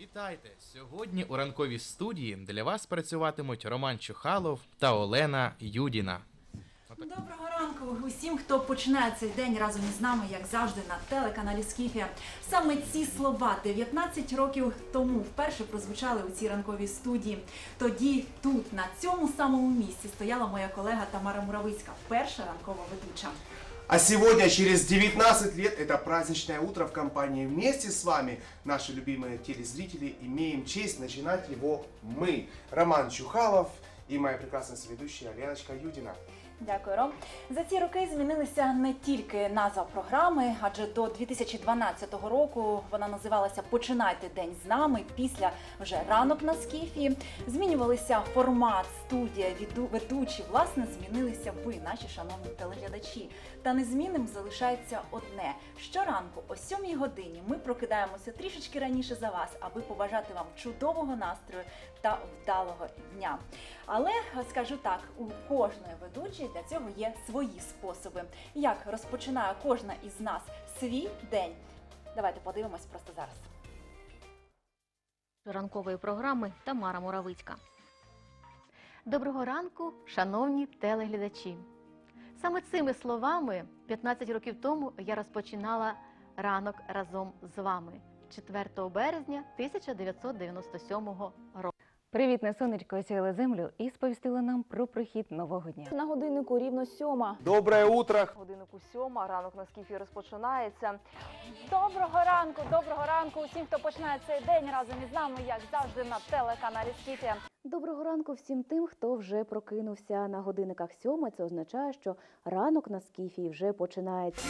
Вітайте! Сьогодні у ранковій студії для вас працюватимуть Роман Чухалов та Олена Юдіна Доброго ранку усім, хто починає цей день разом із нами, як завжди, на телеканалі Скіфія. Саме ці слова 19 років тому вперше прозвучали у цій ранковій студії. Тоді тут, на цьому самому місці, стояла моя колега Тамара Муравицька, перша ранкова ведуча. А сегодня, через 19 лет, это праздничное утро в компании вместе с вами, наши любимые телезрители, имеем честь начинать его мы, Роман Чухалов и моя прекрасная соведущая Леночка Юдина. Дякую, Ром. За ці роки змінилися не тільки назва програми, адже до 2012 року вона називалася Починайте день з нами. Після вже ранок на скіфі. Змінювалися формат, студія, ведучі. Власне, змінилися ви, наші шановні телеглядачі. Та незмінним залишається одне: щоранку о 7 годині ми прокидаємося трішечки раніше за вас, аби побажати вам чудового настрою та вдалого дня. Але скажу так, у кожної ведучої для цього є свої способи. Як розпочинає кожна із нас свій день? Давайте подивимось просто зараз. ранкової програми Тамара Муравицька. Доброго ранку, шановні телеглядачі. Саме цими словами 15 років тому я розпочинала ранок разом з вами 4 березня 1997 року. Привітне сонечко осяяло землю і сповістило нам про прихід нового дня. На годиннику рівно сьома. Доброе утро! Годиннику сьома, ранок на скіфі розпочинається. Доброго ранку, доброго ранку усім, хто починає цей день разом із нами, як завжди, на телеканалі Скіфі. Доброго ранку всім тим, хто вже прокинувся на годинниках сьома. Це означає, що ранок на скіфі вже починається.